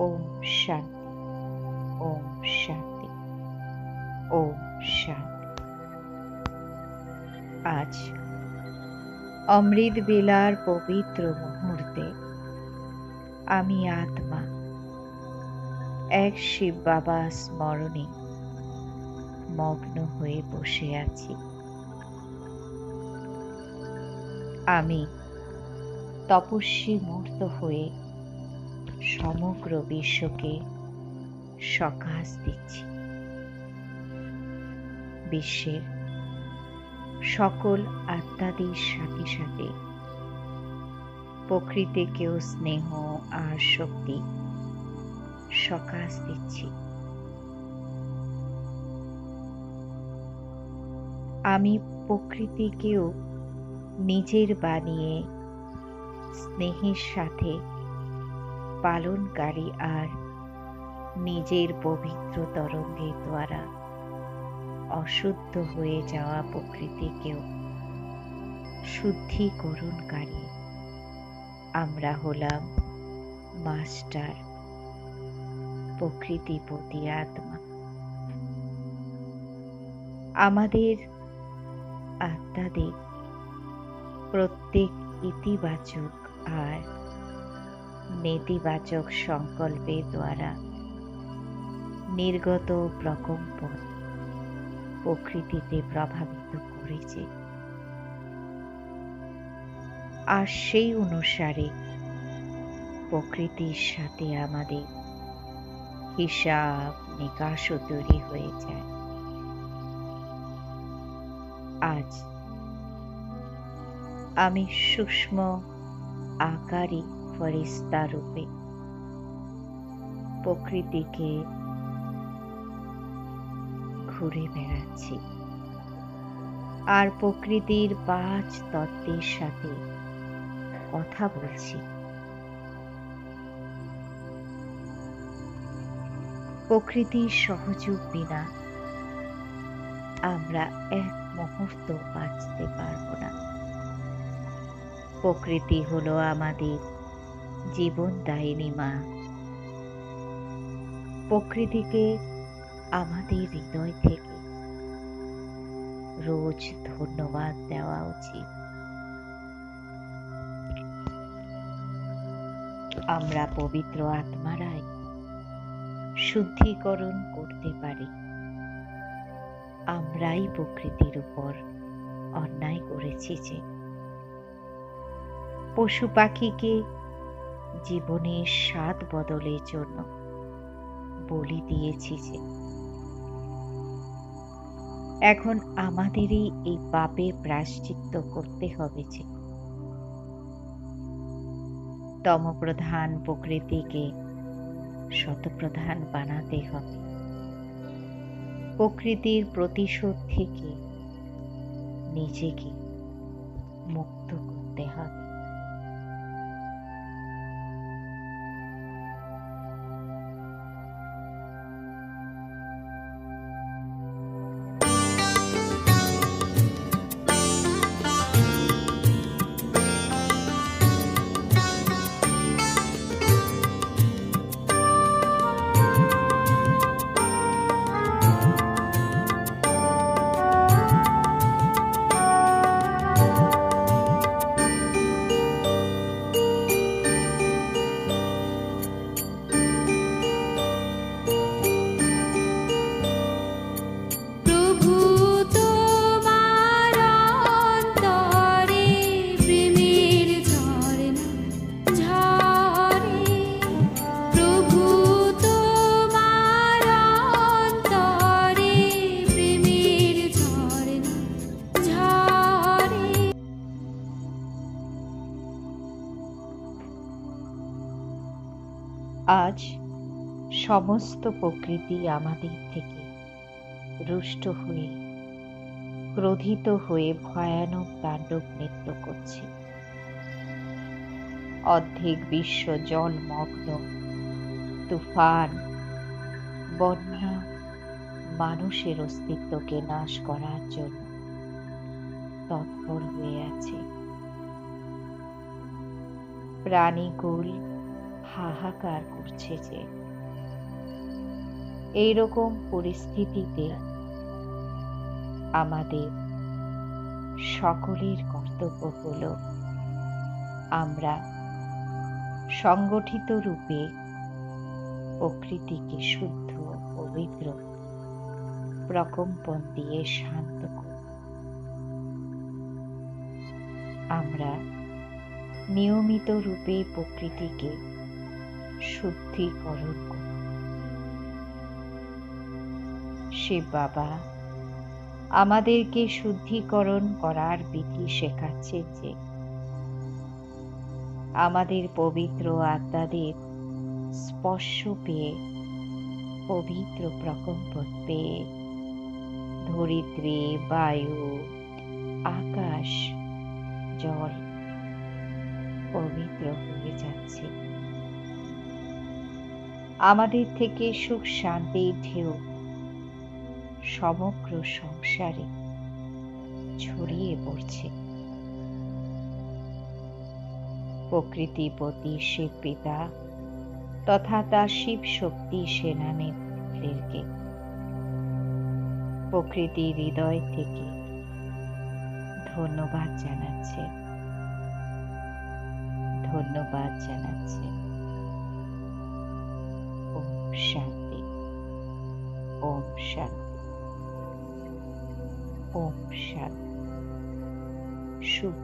ওম শান্তি ওম শান্তি ওম শান্তি আজ অমৃত বেলার পবিত্র মুহূর্তে আমি আত্মা, এক শিব বাবা স্মরণে মগ্ন হয়ে বসে আছি। আমি তপস্বী মূর্ত হয়ে সমগ্র বিশ্বকে সকাশ দিচ্ছি। বিশ্বের সকল আত্মাদের সাথে সাথে প্রকৃতিকেও স্নেহ আর শক্তি সকাশ দিচ্ছি। আমি প্রকৃতিকেও নিজের বানিয়ে স্নেহের সাথে পালনকারী আর নিজের পবিত্র তরঙ্গের দ্বারা অশুদ্ধ হয়ে যাওয়া প্রকৃতিকেও শুদ্ধিকরণকারী। আমরা হলাম মাস্টার, প্রকৃতিপতি আত্মা। আমাদের আত্মাদের প্রত্যেক ইতিবাচক আর নেতিবাচক সংকল্পের দ্বারা নির্গত প্রকম্পন প্রকৃতিতে প্রভাবিত করেছে। আর সেই অনুসারে প্রকৃতির সাথে আমাদের হিসাব নিকাশও তৈরি হয়ে যায়। আজ আমি সূক্ষ্ম আকারী ফরিস্তা রূপে প্রকৃতিকে ঘুরে বেড়াচ্ছি। আর প্রকৃতির পাঁচ তত্ত্বের সাথে কথা বলছি। প্রকৃতির সহযোগ বিনা আমরা এক মুহূর্ত বাঁচতে পারব না। প্রকৃতি হলো আমাদের জীবনদায়িনী মা। প্রকৃতিকে আমাদের হৃদয় থেকে রোজ ধন্যবাদ দেওয়া উচিত। আমরা পবিত্র আত্মারাই শুদ্ধিকরণ করতে পারি। আমরাই প্রকৃতির উপর অন্যায় করেছি যে। পশু পাখিকে জীবনের স্বাদ বদলের জন্য বলি দিয়েছি যে, এখন আমাদেরই এই পাপে প্রায়শ্চিত্ত করতে হবে যে, তমপ্রধান প্রকৃতিকে শতপ্রধান বানাতে হবে। প্রকৃতির প্রতিশোধ থেকে নিজেকে মুক্ত করতে হবে। আজ সমস্ত প্রকৃতি আমাদের থেকে রুষ্ট হয়ে, ক্রোধিত হয়ে ভয়ানক তাণ্ডব নৃত্য করছে। অর্ধেক বিশ্ব জলমগ্ন, তুফান, বন্যা মানুষের অস্তিত্বকে নাশ করার জন্য তৎপর হয়ে আছে। প্রাণীকুল হাহাকার করছে যে এইরকম পরিস্থিতিতে আমাদের সকলের কর্তব্য হলো আমরা সংগঠিত রূপে প্রকৃতিকে শুদ্ধ পবিত্র প্রকম্পন দিয়ে শান্ত করব আমরা নিয়মিত রূপে প্রকৃতিকে শুদ্ধিকরণ শিব বাবা, আমাদেরকে শুদ্ধিকরণ করার বিধি শেখাচ্ছেন যে, আমাদের পবিত্র আত্মাদের স্পর্শ পেয়ে, পবিত্র প্রকম্পন পেয়ে, ধরিত্রী, বায়ু, আকাশ, জল পবিত্র হয়ে যাচ্ছে। আমাদের থেকে সুখ শান্তির ঢেউ সমগ্র সংসারে ছড়িয়ে পড়ছে। প্রকৃতিপতি শিব পিতা তথা তা শিব শক্তি সেনানীদেরকে প্রকৃতি হৃদয় থেকে ধন্যবাদ জানাচ্ছে। ধন্যবাদ জানাচ্ছে। ওম শান্তি ওম শান্তি ওম শান্তি শুভ